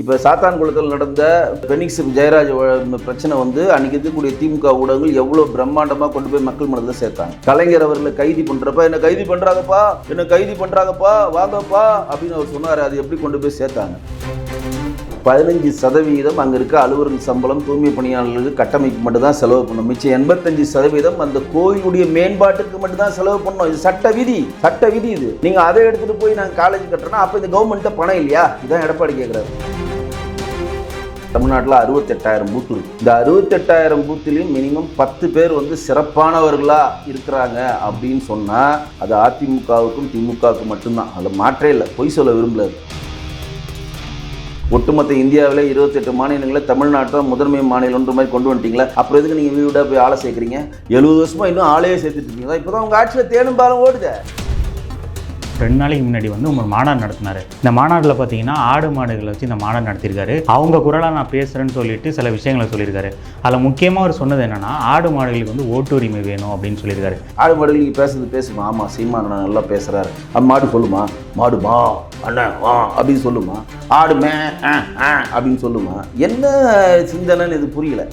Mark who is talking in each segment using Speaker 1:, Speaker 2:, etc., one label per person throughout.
Speaker 1: இப்போ சாத்தான்குளத்தில் நடந்த பெனிக்ஸ் ஜெயராஜ் பிரச்சனை வந்து அன்றைக்கி இருக்கக்கூடிய திமுக ஊடகங்கள் எவ்வளோ பிரம்மாண்டமாக கொண்டு போய் மக்கள் மனதில் சேர்த்தாங்க. கலைஞர் அவர்களை கைது பண்ணுறப்ப என்ன கைது பண்ணுறாங்கப்பா என்ன கைது பண்ணுறாங்கப்பா வாங்கப்பா. அப்படின்னு அவர் சொன்னார். அது எப்படி கொண்டு போய் சேர்த்தாங்க? பதினஞ்சு சதவீதம் அங்கே இருக்க அலுவலர் சம்பளம் தூய்மை பணியாளர்களுக்கு கட்டமைப்பு மட்டும்தான் செலவு பண்ணணும் மிச்சம் எண்பத்தஞ்சு சதவீதம் அந்த கோயிலுடைய மேம்பாட்டுக்கு மட்டும்தான் செலவு பண்ணணும் இது சட்ட விதி. சட்ட விதி இது. நீங்கள் அதை எடுத்துகிட்டு போய் நாங்கள் காலேஜ் கட்டுறோன்னா அப்போ இந்த கவர்மெண்ட்டை பணம் இல்லையா? இதான் எடப்பாடி கேட்குறாரு தமிழ்நாட்டில் அறுபத்தெட்டாயிரம் பூத் இருக்கு. இந்த அறுபத்தெட்டாயிரம் பூத்துலேயும் மினிமம் பத்து பேர் வந்து சிறப்பானவர்களா இருக்கிறாங்க அப்படின்னு சொன்னால் அது அதிமுகவுக்கும் திமுகவுக்கும் மட்டும்தான். அதில் மாற்றே இல்லை. பொய் சொல்ல விரும்பல ஒட்டுமொத்த இந்தியாவில் இருபத்தெட்டு மாநிலங்களில் தமிழ்நாட்டை முதன்மை மாநிலம்ன்ற மாதிரி கொண்டு வந்துட்டீங்களா. அப்புறம் எதுக்கு நீங்கள் வீடாக போய் ஆளை சேர்க்குறீங்க? எழுபது வருஷமா இன்னும் ஆளையே சேர்த்துட்டு இருக்கீங்களா இப்போ தான் உங்கள் ஆட்சியில் தேனும் பாலம் ஓடுதே.
Speaker 2: ரெண்டு நாளைக்கு முன்னாடி வந்து ஒரு மாநாடு நடத்தினாரு. இந்த மாநாட்டில் பார்த்தீங்கன்னா ஆடு மாடுகளை வச்சு இந்த மாநாடு நடத்தியிருக்காரு அவங்க குரலாக நான் பேசுகிறேன்னு சொல்லிட்டு சில விஷயங்களை சொல்லியிருக்காரு. அதில் முக்கியமாக அவர் சொன்னது என்னன்னா ஆடு மாடுகளுக்கு வந்து ஓட்டுரிமை வேணும் அப்படின்னு சொல்லியிருக்காரு.
Speaker 1: ஆடு மாடுகளுக்கு பேசுறது பேசுமா? ஆமாம் சீமா நான் நல்லா பேசுகிறாரு அது மாடு சொல்லுமா? மாடு மா அண்ணன் வா அப்படின்னு சொல்லுமா? ஆடு மே ஆ, ஆ அப்படின்னு சொல்லுமா? என்ன சிந்தனைன்னு இது புரியல.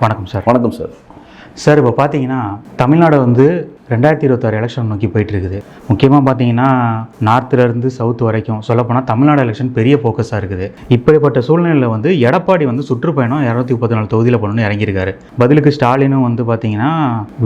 Speaker 2: வணக்கம் சார்.
Speaker 1: வணக்கம் சார்.
Speaker 2: சார் இப்போ பார்த்தீங்கன்னா தமிழ்நாடு வந்து ரெண்டாயிரத்தி இருபத்தாறு எலெக்ஷன் நோக்கி போயிட்டு இருக்குது முக்கியமாக பார்த்தீங்கன்னா நார்த்துலேருந்து சவுத் வரைக்கும் சொல்லப்போனால் தமிழ்நாடு எலெக்ஷன் பெரிய ஃபோக்கஸாக இருக்குது. இப்படிப்பட்ட சூழ்நிலையில் வந்து எடப்பாடி வந்து சுற்றுப்பயணம் இரநூத்தி முப்பத்தி நாலு தொகுதியில் பண்ணணும்னு இறங்கியிருக்காரு. பதிலுக்கு ஸ்டாலினும் வந்து பார்த்தீங்கன்னா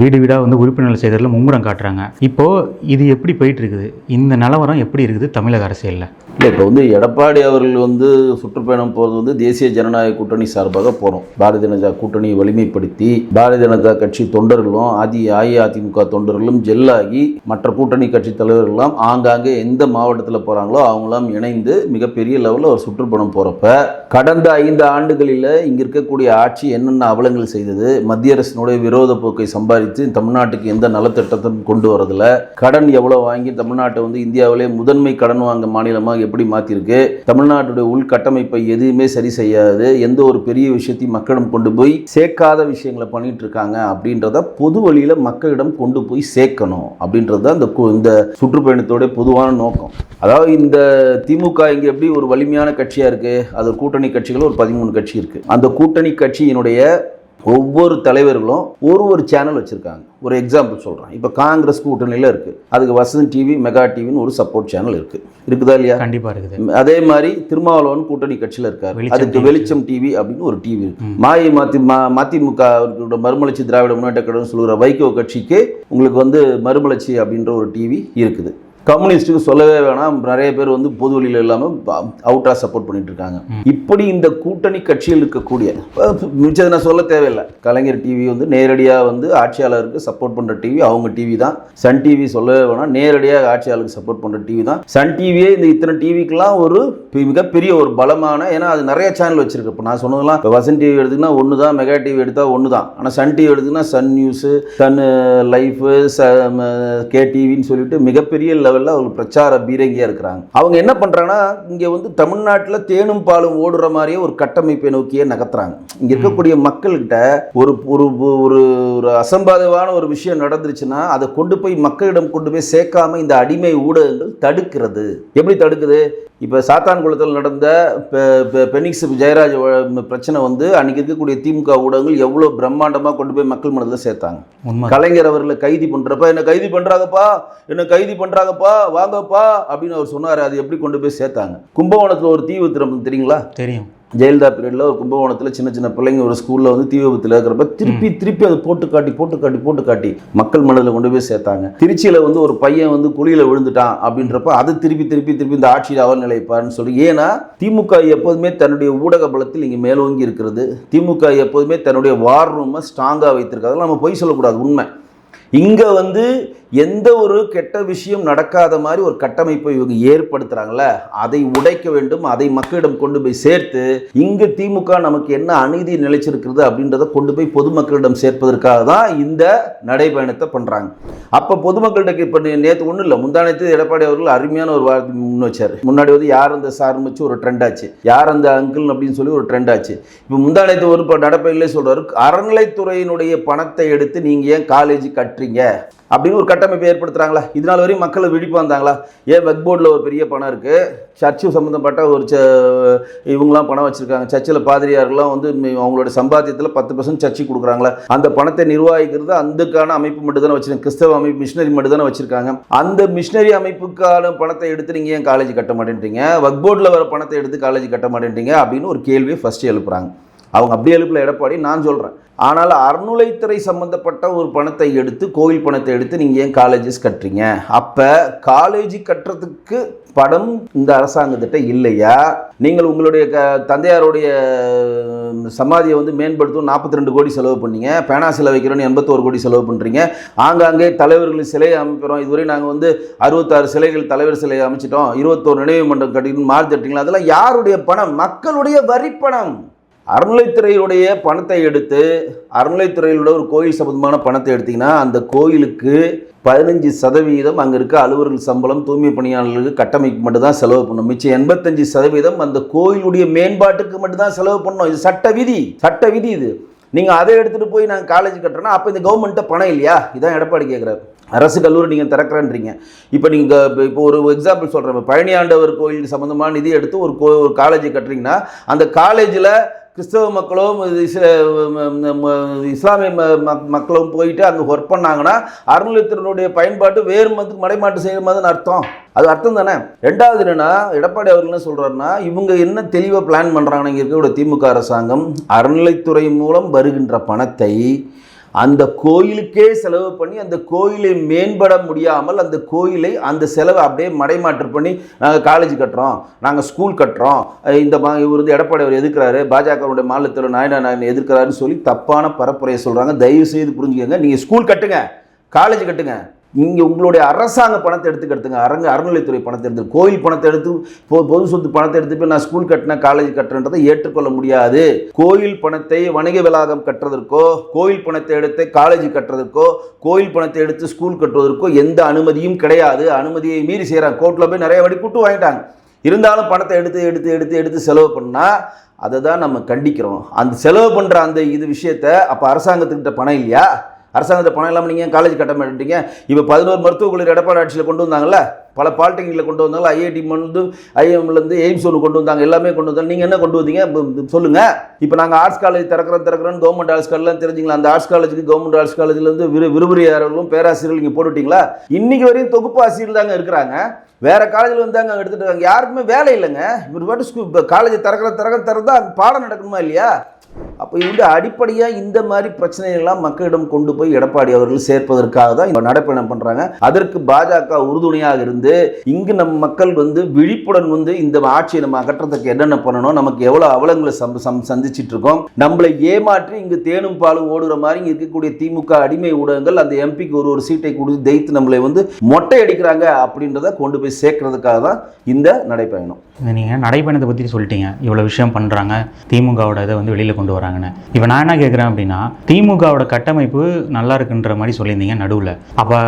Speaker 2: வீடு வீடாக வந்து உறுப்பினர் செய்கிறதுல மும்முரம் காட்டுறாங்க. இப்போது இது எப்படி போயிட்டு இருக்குது இந்த நிலவரம் எப்படி இருக்குது தமிழக அரசியலில்?
Speaker 1: இல்லை இப்போ வந்து எடப்பாடி அவர்கள் வந்து சுற்றுப்பயணம் போகிறது வந்து தேசிய ஜனநாயக கூட்டணி சார்பாக போகிறோம் பாரதிய ஜனதா கூட்டணியை வலிமைப்படுத்தி பாரதிய ஜனதா கட்சி தொண்டர்களும் அதி அஇஅதிமுக தொண்டர்களும் ஜெல்லாகி மற்ற கூட்டணி கட்சி தலைவர்கள்லாம் ஆங்காங்கே எந்த மாவட்டத்தில் போகிறாங்களோ அவங்களாம் இணைந்து மிகப்பெரிய லெவலில் ஒரு சுற்றுப்பணம் போகிறப்ப கடந்த ஐந்து ஆண்டுகளில் இங்கே இருக்கக்கூடிய ஆட்சி என்னென்ன அவலங்கள் செய்தது? மத்திய அரசினுடைய விரோத போக்கை சம்பாதித்து தமிழ்நாட்டுக்கு எந்த நலத்திட்டத்தையும் கொண்டு வரதில்ல. கடன் எவ்வளோ வாங்கி தமிழ்நாட்டை வந்து இந்தியாவிலே முதன்மை கடன் வாங்க மாநிலமாக எப்படி மாற்றிருக்கு தமிழ்நாட்டுடைய உள்கட்டமைப்பை எதுவுமே சரி செய்யாது. எந்த ஒரு பெரிய விஷயத்தையும் மக்களிடம் கொண்டு போய் சேர்க்காத விஷயங்களை பண்ணிட்டு இருக்காங்க அப்படின்றத பொது வழியில் மக்களிடம் கொண்டு போய் சேர்க்கணும் அப்படின்றது தான் இந்த இந்த சுற்றுப்பயணத்தோட பொதுவான நோக்கம். அதாவது இந்த திமுக இங்கே எப்படி ஒரு வலிமையான கட்சியாக இருக்குது அது கூட்டணி கட்சிகள் ஒரு பதிமூணு கட்சி இருக்குது அந்த கூட்டணி கட்சியினுடைய ஒவ்வொரு தலைவர்களும் ஒரு ஒரு சேனல் வச்சுருக்காங்க. ஒரு எக்ஸாம்பிள் சொல்கிறேன் இப்போ காங்கிரஸ் கூட்டணியில் இருக்குது அதுக்கு வசந்த் டிவி மெகா டிவின்னு ஒரு சப்போர்ட் சேனல் இருக்குது இருக்குதா இல்லையா?
Speaker 2: கண்டிப்பாக இருக்குது.
Speaker 1: அதே மாதிரி திருமாவளவன் கூட்டணி கட்சியில் இருக்காரு. அதுக்கு. வெளிச்சம் டிவி அப்படின்னு ஒரு டிவி இருக்கு. மாயி மதி ம- மதிமுக மறுமலர்ச்சி திராவிட முன்னேற்ற கழகம் சொல்லுகிற வைகோ கட்சிக்கு உங்களுக்கு வந்து மறுமலர்ச்சி அப்படின்ற ஒரு டிவி இருக்குது. கம்யூனிஸ்ட்டுக்கு சொல்லவே வேணாம். நிறைய பேர் வந்து பொது வழியில் இல்லாமல் அவுட்டாக சப்போர்ட் பண்ணிட்டு இருக்காங்க. இப்படி இந்த கூட்டணி கட்சியில் இருக்கக்கூடிய அஹ், மிச்சதை நான் சொல்ல தேவையில்லை. கலைஞர் டிவி வந்து நேரடியாக வந்து ஆட்சியாளருக்கு சப்போர்ட் பண்ணுற டிவி அவங்க டிவி தான். சன் டிவி சொல்லவே வேணாம். நேரடியாக ஆட்சியாளருக்கு சப்போர்ட் பண்ணுற டிவி தான். சன் டிவியே இந்த இத்தனை டிவிக்கெல்லாம் ஒரு மிகப்பெரிய ஒரு பலமான ஏன்னா அது நிறைய சேனல் வச்சிருக்கு. இப்போ நான் சொன்னதெல்லாம் இப்போ வசன் டிவி எடுத்துக்கினா ஒன்று தான் மெகா டிவி எடுத்தால் ஒன்று தான் ஆனால் சன் டிவி எடுத்துக்கினா சன் நியூஸு சன் லைஃபு ச கே டிவின்னு சொல்லிட்டு மிகப்பெரிய லெவலில் அவங்க பிரச்சார பீரங்கியாக இருக்கிறாங்க. அவங்க என்ன பண்ணுறாங்கன்னா இங்கே வந்து தமிழ்நாட்டில் தேனும் பாலும் ஓடுற மாதிரியே ஒரு கட்டமைப்பை நோக்கியே நகர்த்துறாங்க. இங்கே இருக்கக்கூடிய மக்கள்கிட்ட ஒரு ஒரு ஒரு ஒரு அசம்பாதமான ஒரு விஷயம் நடந்துருச்சுன்னா அதை கொண்டு போய் மக்களிடம் கொண்டு போய் சேர்க்காம இந்த அடிமை ஊடகங்கள் தடுக்கிறது. எப்படி தடுக்குது? இப்போ சாத்தான்குளத்தில் நடந்த பெனிக்ஸ் ஜெயராஜ் பிரச்சனை வந்து அன்னைக்கு இருக்கக்கூடிய திமுக ஊடகங்கள் எவ்வளோ பிரம்மாண்டமாக கொண்டு போய் மக்கள் மனதில் சேர்த்தாங்க. கலைஞர் அவர்களை கைது பண்றப்ப என்ன கைது பண்றாங்கப்பா? என்ன கைது பண்றாங்கப்பா? வாங்கப்பா அப்படின்னு அவர் சொன்னார். அது எப்படி கொண்டு போய் சேர்த்தாங்க? கும்பகோணத்தில் ஒரு தீ விபத்து தெரியுங்களா?
Speaker 2: தெரியும்.
Speaker 1: ஜெயலலிதா பீரியடில் ஒரு கும்பகோணத்தில் சின்ன சின்ன பிள்ளைங்க ஒரு ஸ்கூலில் வந்து தீ விபத்தில் இருக்கிறப்ப திருப்பி திருப்பி அதை போட்டு காட்டி போட்டு காட்டி போட்டு காட்டி மக்கள் மனதில் கொண்டு போய் சேர்த்தாங்க. திருச்சியில் வந்து ஒரு பையன் வந்து குழியில் விழுந்துட்டான் அப்படின்றப்ப அதை திருப்பி திருப்பி திருப்பி இந்த ஆட்சியில் அவல் நிலைப்பாருன்னு சொல்லி ஏன்னா திமுக எப்போதுமே தன்னுடைய ஊடக பலத்தில் இங்கே மேலோங்கி இருக்கிறது. திமுக எப்போதுமே தன்னுடைய வார் ரூமை ஸ்ட்ராங்காக வைத்திருக்கு அதெல்லாம் நம்ம பொய் சொல்லக்கூடாது உண்மை. இங்கே வந்து எந்த ஒரு கெட்ட விஷயம் நடக்காத மாதிரி ஒரு கட்டமைப்பை இவங்க ஏற்படுத்துகிறாங்கள அதை உடைக்க வேண்டும் அதை மக்களிடம் கொண்டு போய் சேர்த்து இங்கே திமுக நமக்கு என்ன அநீதி நிலைச்சிருக்கிறது அப்படின்றத கொண்டு போய் பொதுமக்களிடம் சேர்ப்பதற்காக தான் இந்த நடைபயணத்தை பண்ணுறாங்க அப்போ பொதுமக்கள்கிட்ட இப்போ நேற்று ஒன்றும் இல்லை முந்தானத்து எடப்பாடி அவர்கள் அருமையான ஒரு வார்த்தை முன் வச்சார். முன்னாடி வந்து யார் அந்த சார்னு வச்சு ஒரு ட்ரெண்ட் ஆச்சு யார் அந்த அங்கிள் அப்படின்னு சொல்லி ஒரு ட்ரெண்ட் ஆச்சு. இப்போ முந்தானத்து ஒரு நடப்பையிலே சொல்கிறார் அறநிலைத்துறையினுடைய பணத்தை எடுத்து நீங்கள் ஏன் காலேஜ் கட்டுறீங்க? அப்படின்னு ஒரு கட்டமைப்பை ஏற்படுத்துகிறாங்களா இதனால் வரையும் மக்கள் விழிப்பு வந்தாங்களா? ஏன் வெக் போர்டில் ஒரு பெரிய பணம் இருக்குது சர்ச்சு சம்மந்தப்பட்ட ஒரு ச இவங்களாம் பணம் வச்சுருக்காங்க. சர்ச்சில் பாதிரியார்கள்லாம் வந்து அவங்களோட சம்பாத்தியத்தில் பத்து பர்சன்ட் சர்ச்சு கொடுக்குறாங்களா? அந்த பணத்தை நிர்வாகிக்கிறது அந்தக்கான அமைப்பு மட்டும் தானே கிறிஸ்தவ அமைப்பு மிஷினரி மட்டும் தானே அந்த மிஷினரி அமைப்புக்கான பணத்தை எடுத்து நீங்கள் ஏன் காலேஜ் கட்ட மாட்டேன்றீங்க வக் போர்டில் வர பணத்தை எடுத்து காலேஜ் கட்ட மாட்டேன்றீங்க அப்படின்னு ஒரு கேள்வியை ஃபஸ்ட்டு எழுப்புறாங்க. அவங்க அப்படி எழுப்பில் எடப்பாடி நான் சொல்கிறேன் ஆனால் அறநுலைத்துறை சம்மந்தப்பட்ட ஒரு பணத்தை எடுத்து கோயில் பணத்தை எடுத்து நீங்கள் ஏன் காலேஜஸ் கட்டுறீங்க? அப்போ காலேஜ் கட்டுறதுக்கு படம் இந்த அரசாங்கத்திட்ட இல்லையா? நீங்கள் உங்களுடைய க தந்தையாருடைய சமாதியை வந்து மேம்படுத்தும் நாற்பத்தி ரெண்டு கோடி செலவு பண்ணீங்க. பேனா சிலை வைக்கிறோன்னு எண்பத்தோரு கோடி செலவு பண்ணுறீங்க ஆங்காங்கே தலைவர்கள் சிலையை அமைக்கிறோம் இதுவரை நாங்கள் வந்து அறுபத்தாறு சிலைகள் தலைவர் சிலை அமைச்சிட்டோம். இருபத்தோரு நினைவு மன்றம் கட்டிக்கணும் மார்ச் தட்டிங்களா? அதெல்லாம் யாருடைய பணம்? மக்களுடைய வரிப்பணம். அறநிலைத்துறையுடைய பணத்தை எடுத்து அறநிலைத்துறையிலோட ஒரு கோயில் சம்பந்தமான பணத்தை எடுத்தீங்கன்னா அந்த கோயிலுக்கு பதினஞ்சு சதவீதம் அங்கே இருக்க அலுவலர்கள் சம்பளம் தூய்மை பணியாளர்களுக்கு கட்டமைப்பு மட்டும்தான் செலவு பண்ணணும் மிச்சம் எண்பத்தஞ்சு சதவீதம் அந்த கோயிலுடைய மேம்பாட்டுக்கு மட்டும்தான் செலவு பண்ணணும் இது சட்ட விதி சட்ட விதி இது. நீங்கள் அதை எடுத்துகிட்டு போய் நாங்கள் காலேஜ் கட்டுறோன்னா அப்போ இந்த கவர்மெண்ட்டை பணம் இல்லையா? இதான் எடப்பாடி கேட்குறாரு அரசு கல்லூரி நீங்கள் திறக்கிறேன்றீங்க. இப்போ நீங்கள் இப்போ ஒரு எக்ஸாம்பிள் சொல்கிறேன் பழனியாண்டவர் கோயில் கோயிலுக்கு சம்மந்தமான நிதி எடுத்து ஒரு கோ ஒரு காலேஜ் கட்டுறீங்கன்னா அந்த காலேஜில் கிறிஸ்தவ மக்களும் இஸ்ல- ம- இஸ்லாமிய ம- ம- மக்களும் போயிட்டு அங்கே ஒர்க் பண்ணாங்கன்னா அறநிலையத்தினுடைய பயன்பாட்டு வேறு மதத்துக்கு மடைமாட்டு செய்கிற மாதிரி அர்த்தம். அது அர்த்தம் தானே? ரெண்டாவது என்னன்னா எடப்பாடி அவர்கள் என்ன சொல்கிறாருன்னா இவங்க என்ன தெளிவாக பிளான் பண்ணுறாங்கன்னா இங்கே இருக்கக்கூடிய திமுக அரசாங்கம் அறநிலைத்துறை மூலம் வருகின்ற பணத்தை அந்த கோயிலுக்கே செலவு பண்ணி அந்த கோயிலை மேம்பட முடியாமல் அந்த கோயிலை அந்த செலவை அப்படியே மடைமாற்று பண்ணி நாங்கள் காலேஜ் கட்டுறோம் நாங்கள் ஸ்கூல் கட்டுறோம். இந்த மா இவர் வந்து எடப்பாடி அவர் எதிர்க்கிறாரு பாஜகவுடைய மாநிலத்தில் நாயனா நாயன் எதிர்க்கிறாருன்னு சொல்லி தப்பான பரப்புரையை சொல்கிறாங்க தயவு செய்து புரிஞ்சுக்கோங்க. நீங்கள் ஸ்கூல் கட்டுங்க காலேஜ் கட்டுங்க. இங்கே உங்களுடைய அரசாங்க பணத்தை எடுத்து அரங்க அறநிலைத்துறை பணத்தை எடுத்து கோயில் பணத்தை எடுத்து பொ- பொது சொத்து பணத்தை எடுத்து போய் நான் ஸ்கூல் கட்டினேன் காலேஜ் கட்டுறேன்றதை ஏற்றுக்கொள்ள முடியாது. கோயில் பணத்தை வணிக வளாகம் கட்டுறதற்கோ கோயில் பணத்தை எடுத்து காலேஜ் கட்டுறதற்கோ கோயில் பணத்தை எடுத்து ஸ்கூல் கட்டுவதற்கோ எந்த அனுமதியும் கிடையாது. அனுமதியை மீறி செய்கிறாங்க கோர்ட்டில் போய் நிறைய வாட்டி கூட்டு வாங்கிட்டாங்க. இருந்தாலும் பணத்தை எடுத்து எடுத்து எடுத்து எடுத்து செலவு பண்ணால் அதை தான் நம்ம கண்டிக்கிறோம். அந்த செலவு பண்ணுற அந்த இது விஷயத்த அப்போ அரசாங்கத்துக்கிட்ட பணம் இல்லையா? அரசாங்கத்தை பணம் இல்லாமல் நீங்கள் காலேஜ் கட்ட மாட்டீங்க இப்போ பதினோரு மருத்துவக் கல்லூரி எடப்பாடி ஆட்சியில் கொண்டு வந்தாங்கல்ல? பல பாலிடெக்னிக்கில் கொண்டு வந்தாங்க ஐஐடி வந்து ஐஎம்லேருந்து எய்ம்ஸ் ஒன்று கொண்டு வந்தாங்க. எல்லாமே கொண்டு வந்தாங்க. நீங்கள் என்ன கொண்டு வந்தீங்க? சொல்லுங்கள் சொல்லுங்க. இப்போ நாங்கள் ஆர்ட்ஸ் காலேஜ் திறக்கிறோம் திறக்கிறோம் கவர்மெண்ட் ஆர்ட்ஸ் காலேஜ்லாம் தெரிஞ்சுங்களா? அந்த ஆர்ட்ஸ் காலேஜுக்கு கவர்மெண்ட் ஆர்ட்ஸ் காலேஜ்லேருந்து விரு விரும்புகிறார்களும் பேராசிரியர்கள் இங்கே போட்டுவிட்டீங்களா இன்னைக்கு வரையும் தொகுப்பு ஆசிரியர் தாங்க இருக்கிறாங்க. வேறு காலேஜில் வந்து அங்கே எடுத்துட்டு இருக்காங்க. யாருக்குமே வேலை இல்லைங்க. இவர் பாட்டு ஸ்கூல் காலேஜ் திறக்கிற திறக்கிற திறந்தா பாடம் நடக்கணுமா இல்லையா? அப்போ இவங்க வந்து அடிப்படையாக இந்த மாதிரி பிரச்சனைகள்லாம் மக்களிடம் கொண்டு போய் எடப்பாடி அவர்கள் சேர்ப்பதற்காக தான் இப்போ நடைப்பயணம் பண்ணுறாங்க அதற்கு பாஜக உறுதுணையாக இருந்து இங்கு நம் மக்கள் வந்து விழிப்புடன் வந்து இந்த ஆட்சியை நம்ம அகற்றத்துக்கு என்னென்ன பண்ணணும் நமக்கு எவ்வளோ அவலங்களை சம் சம் சந்திச்சுட்டு இருக்கோம். நம்மளை ஏமாற்றி இங்கு தேனும் பாலும் ஓடுற மாதிரி இங்கே இருக்கக்கூடிய திமுக அடிமை ஊடகங்கள் அந்த எம்பிக்கு ஒரு ஒரு சீட்டை கொடுத்து ஜெயித்து நம்மளை வந்து மொட்டை அடிக்கிறாங்க அப்படின்றத கொண்டு போய் சேர்க்கறதுக்காக தான் இந்த நடைப்பயணம்.
Speaker 2: நீங்கள் நடைப்பயணத்தை பற்றி சொல்லிட்டீங்க. இவ்வளோ விஷயம் பண்ணுறாங்க திமுகவோட இதை வந்து வெளியில் கொண்டு வராங்க. வராங்கன்னு இப்போ நான் என்ன கேட்குறேன் அப்படின்னா திமுகவோட கட்டமைப்பு நல்லா இருக்குன்ற மாதிரி சொல்லியிருந்தீங்க நடுவில். அப்போ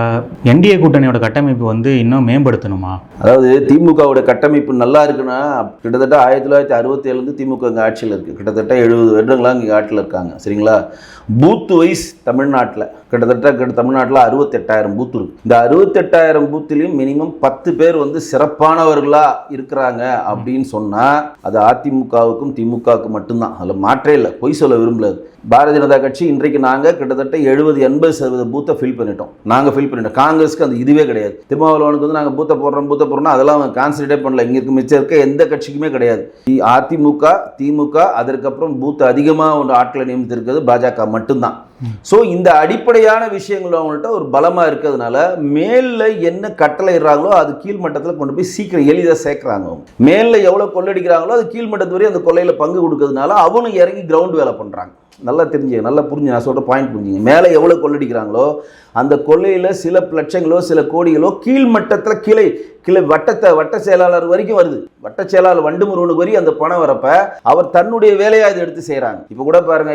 Speaker 2: என்டிஏ கூட்டணியோட கட்டமைப்பு வந்து இன்னும் மேம்படுத்தணுமா?
Speaker 1: அதாவது திமுகவோட கட்டமைப்பு நல்லா இருக்குன்னா கிட்டத்தட்ட ஆயிரத்தி தொள்ளாயிரத்தி அறுபத்தி ஏழுலேருந்து திமுக இங்கே ஆட்சியில் இருக்குது கிட்டத்தட்ட எழுபது வருடங்களாக இங்கே ஆட்சியில் இருக்காங்க. சரிங்களா? பூத் வைஸ் தமிழ்நாட்டில். கிட்டத்தட்ட கிட்ட தமிழ்நாட்டில் அறுபத்தெட்டாயிரம் பூத் இருக்கு. இந்த அறுபத்தெட்டாயிரம் பூத்துலேயும் மினிமம் பத்து பேர் வந்து சிறப்பானவர்களாக இருக்கிறாங்க அப்படின்னு சொன்னால் அது அதிமுகவுக்கும் திமுகவுக்கும் மட்டும்தான். அதில் மாற்றே இல்லை. பொய் சொல்ல விரும்பல பாரதிய ஜனதா கட்சி இன்றைக்கு நாங்கள் கிட்டத்தட்ட எழுபது எண்பது சதவீத பூத்தை ஃபில் பண்ணிட்டோம். நாங்கள் ஃபில் பண்ணிட்டோம். காங்கிரஸ்க்கு அந்த இதுவே கிடையாது. திருமாவளவனுக்கு வந்து நாங்கள் பூத்தை போடுறோம் பூத்தை போடுறோம்னா அதெல்லாம் அவங்க கான்சன்ட்ரேட் பண்ணல. இங்கே இருக்க மிச்சம் இருக்க எந்த கட்சிக்குமே கிடையாது. அதிமுக திமுக அதற்கப்புறம் பூத் அதிகமாக ஒரு ஆட்களை நியமித்திருக்கிறது பாஜக மட்டும்தான். ஸோ இந்த அடிப்படையான விஷயங்கள் அவங்கள்ட்ட ஒரு பலமாக இருக்கிறதுனால மேலில் என்ன கட்டளை இடுறாங்களோ அது கீழ்மட்டத்தில் கொண்டு போய் சீக்கிரம் எளிதாக சேர்க்குறாங்க அவங்க. மேலில் எவ்வளோ கொள்ளடிக்கிறாங்களோ அது கீழ்மட்டத்து வரையும் அந்த கொள்ளையில் பங்கு கொடுக்கறதுனால அவனும் இறங்கி கிரவுண்ட் வேலை பண்ணுறாங்க நல்லா தெரிஞ்சுங்க நல்லா புரிஞ்சு நான் சொல்கிற பாயிண்ட் புரிஞ்சுங்க. மேலே எவ்வளோ கொள்ளடிக்கிறாங்களோ அந்த கொள்ளையில் சில லட்சங்களோ சில கோடிகளோ கீழ்மட்டத்தில் கிளை கிளை வட்டத்தை வட்ட செயலாளர் வரைக்கும் வருது. வட்ட செயலாளர் வண்டு முருகனுக்கு வரைக்கும் அந்த பணம் வரப்ப அவர் தன்னுடைய வேலையை அதை எடுத்து செய்கிறாங்க இப்போ கூட பாருங்க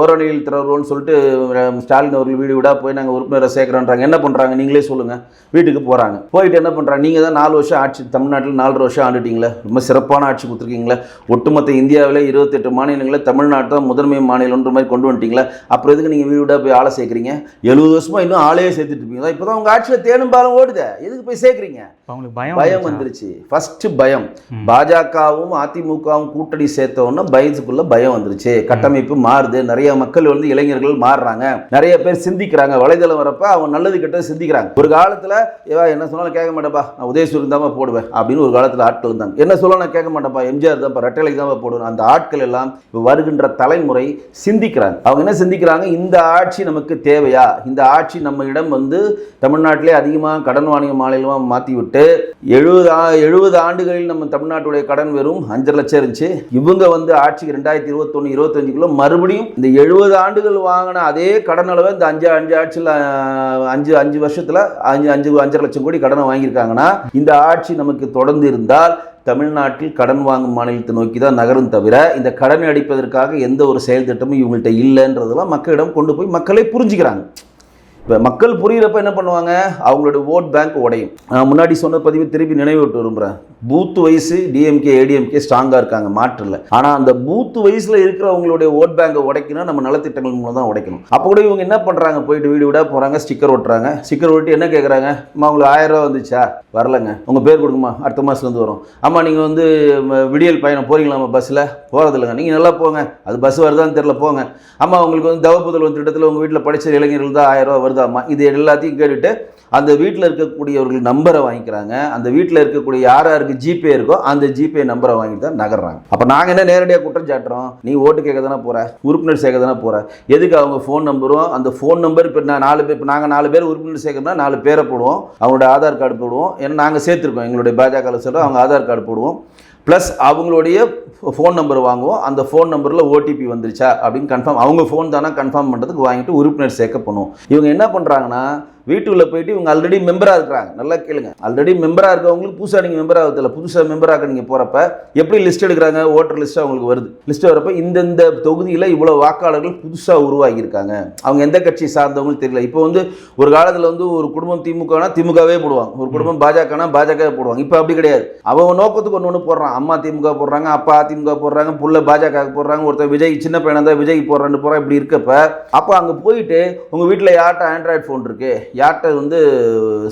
Speaker 1: ஓரணியில் திறவுன்னு சொல்லிட்டு ஸ்டாலின் அவர்கள் வீடு விடா போய் நாங்கள் உறுப்பினரை சேர்க்குறோன்றாங்க. என்ன பண்ணுறாங்க நீங்களே சொல்லுங்கள் வீட்டுக்கு போகிறாங்க போயிட்டு என்ன பண்ணுறாங்க நீங்கள் தான் நாலு வருஷம் ஆட்சி தமிழ்நாட்டில் நாலரை வருஷம் ஆண்டுட்டீங்களே. ரொம்ப சிறப்பான ஆட்சி கொடுத்துருக்கீங்களே. ஒட்டுமொத்த இந்தியாவில் இருபத்தெட்டு மாநிலங்களில் தமிழ்நாட்டில் முதன்மை மாநிலம் மாதிரி கொண்டு வந்துட்டீங்களே? அப்புறம் எதுக்கு நீங்கள் வீடு போய் ஆளை சேர்க்குறீங்க? எழுபது வருஷமா இன்னும் ஆளையே சேர்த்துட்டு இப்போ தான் உங்கள் ஆட்சியில் தேனும் பாலம் ஓடுதே. எதுக்கு போய் சேர்க்குறீங்க?
Speaker 2: பயம்
Speaker 1: பயம்
Speaker 2: வந்துருச்சா?
Speaker 1: ஃபர்ஸ்ட் பயம். பாஜகவும் அதிமுகவும் கூட்டணி சேர்த்த உடனே பயத்துக்குள்ள பயம் வந்துருச்சு. கட்டமைப்பு மாறுது. நிறைய மக்கள் வந்து இளைஞர்கள் மாறுறாங்க. நிறைய பேர் சிந்திக்கிறாங்க. வலைதளம் வரப்ப அவங்க நல்லது கெட்டது சிந்திக்கிறாங்க. ஒரு காலத்துல ஏவா என்ன சொன்னாலும் கேட்க மாட்டேப்பா நான் உதயசூரியன் தான் போடுவேன். அப்படின்னு ஒரு காலத்துல ஆட்கள் இருந்தாங்க. என்ன சொல்ல நான் கேட்க மாட்டேப்பா எம்ஜிஆர் தான் ரெட்டலைக்கு தான் போடுவேன். அந்த ஆட்கள் எல்லாம் வருகின்ற தலைமுறை சிந்திக்கிறாங்க. அவங்க என்ன சிந்திக்கிறாங்க? இந்த ஆட்சி நமக்கு தேவையா? இந்த ஆட்சி நம்ம இடம் வந்து தமிழ்நாட்டிலே அதிகமாக கடன் வாணிக மாநிலமாக மாற்றி விட்டு எழுபது எழுபது ஆண்டுகளில் நம்ம தமிழ்நாட்டுடைய கடன் வெறும் அஞ்சரை லட்சம் இருந்துச்சு. இவங்க வந்து ஆட்சிக்கு ரெண்டாயிரத்தி இருபத்தொன்று இருபத்தஞ்சுக்குள்ள மறுபடியும் இந்த எழுபது ஆண்டுகள் வாங்கின அதே கடன் அளவை இந்த அஞ்சு அஞ்சு ஆட்சியில் அஞ்சு அஞ்சு வருஷத்தில் அஞ்சு அஞ்சு அஞ்சரை லட்சம் கோடி கடனை வாங்கியிருக்காங்கன்னா இந்த ஆட்சி நமக்கு தொடர்ந்து இருந்தால் தமிழ்நாட்டில் கடன் வாங்கும் மாநிலத்தை நோக்கி தான் நகரும் தவிர இந்த கடன் அடிப்பதற்காக எந்த ஒரு செயல் திட்டமும் இவங்கள்ட்ட இல்லைன்றதெல்லாம் மக்களிடம் கொண்டு போய் மக்களே புரிஞ்சுக்கிறாங்க. இப்போ மக்கள் புரியிறப்ப என்ன பண்ணுவாங்க? அவங்களோட ஓட் பேங்க் உடையும். நான் முன்னாடி சொன்ன பதிவு திருப்பி நினைவுட்டு விரும்புகிறேன் பூத் வயசு டிஎம்கே ஏடிஎம்கே ஸ்ட்ராங்காக இருக்காங்க மாற்றில். ஆனால் அந்த பூத் வயசில் இருக்கிறவங்களுடைய ஓட் பேங்கை உடைக்கணும் நம்ம நலத்திட்டங்கள் மூலம் தான் உடைக்கணும். அப்போ கூட இவங்க என்ன பண்ணுறாங்க போயிட்டு வீடு விட போகிறாங்க ஸ்டிக்கர் ஒட்டுறாங்க ஸ்டிக்கர் ஒட்டி என்ன கேட்குறாங்க அம்மா உங்களுக்கு ஆயிரம் ரூபா வந்துச்சா? வரலங்க. உங்கள் பேர் கொடுங்கம்மா அடுத்த மாதத்துலேருந்து வரும். ஆமாம் நீங்கள் வந்து விடியல் பயணம் போகிறீங்களாம்மா பஸ்ஸில் போகிறதில்லைங்க நீங்கள் நல்லா போங்க. அது பஸ் வருதான்னு தெரில போங்க. ஆமாம் உங்களுக்கு வந்து தவப்புதல் வந்து திட்டத்தில் உங்கள் வீட்டில் படித்த இளைஞர்கள் தான் ஆயிரம் ரூபா வருதாம்மா இது எல்லாத்தையும் கேட்டுட்டு அந்த வீட்டில் இருக்கக்கூடியவர்கள் நம்பரை வாங்கிக்கிறாங்க. அந்த வீட்டில் இருக்கக்கூடிய யார் யாருக்கு ஜிபே இருக்கோ அந்த ஜிபே நம்பரை வாங்கிட்டு தான் நகர்றாங்க. அப்போ நாங்கள் என்ன நேரடியாக குற்றம் சாட்டுறோம்? நீ ஓட்டு கேட்க தானே போகிற உறுப்பினர் சேர்க்க தானே போகிற எதுக்கு அவங்க ஃபோன் நம்பரும் அந்த ஃபோன் நம்பர் இப்போ நான் நாலு பேர் இப்போ நாங்கள் நாலு பேர் உறுப்பினர் சேர்க்கணும்னா நாலு பேரை போடுவோம். அவங்களோட ஆதார் கார்டு போடுவோம். ஏன்னா நாங்கள் சேர்த்துருக்கோம். எங்களுடைய பாஜக சொல்கிறோம் அவங்க ஆதார் கார்டு போடுவோம். ப்ளஸ் அவங்களுடைய ஃபோன் நம்பர் வாங்குவோம். அந்த ஃபோன் நம்பரில் ஓடிபி வந்துருச்சா அப்படின்னு கன்ஃபார்ம் அவங்க ஃபோன் தானே கன்ஃபார்ம் பண்ணுறதுக்கு வாங்கிட்டு உறுப்பினர் சேர்க்க பண்ணுவோம் இவங்க என்ன பண்ணுறாங்கன்னா வீட்டுக்குள்ளே போயிட்டு இவங்க ஆல்ரெடி மெம்பராக இருக்கிறாங்க. நல்லா கேளுங்க. ஆல்ரெடி மெம்பராக இருக்கவங்களுக்கு புதுசாக நீங்கள் மெம்பர் ஆகுதில்ல புதுசாக மெம்பராக நீங்கள் போகிறப்ப எப்படி லிஸ்ட் எடுக்கிறாங்க? ஓட்டர் லிஸ்ட் அவங்களுக்கு வருது. லிஸ்ட் வரப்ப இந்தந்த தொகுதியில் இவ்வளோ வாக்காளர்கள் புதுசாக உருவாகியிருக்காங்க. அவங்க எந்த கட்சி சார்ந்தவங்களும் தெரியல. இப்போ வந்து ஒரு காலத்தில் வந்து ஒரு குடும்பம் திமுகனா திமுகவே போடுவாங்க. ஒரு குடும்பம் பாஜகனா பாஜகவே போடுவாங்க. இப்போ அப்படி கிடையாது. அவன் நோக்கத்துக்கு ஒன்று ஒன்று போடுறான் அம்மா திமுக போடுறாங்க அப்பா அதிமுக போடுறாங்க புள்ள பாஜக போடுறாங்க ஒருத்தர் விஜய் சின்ன பையனா தான் விஜய் போடுறான்னு போகிறான் இப்படி இருக்கப்ப அப்போ அங்கே போயிட்டு உங்கள் வீட்டில் யார்கிட்ட ஆண்ட்ராய்டு ஃபோன் இருக்குது யார்கிட்ட வந்து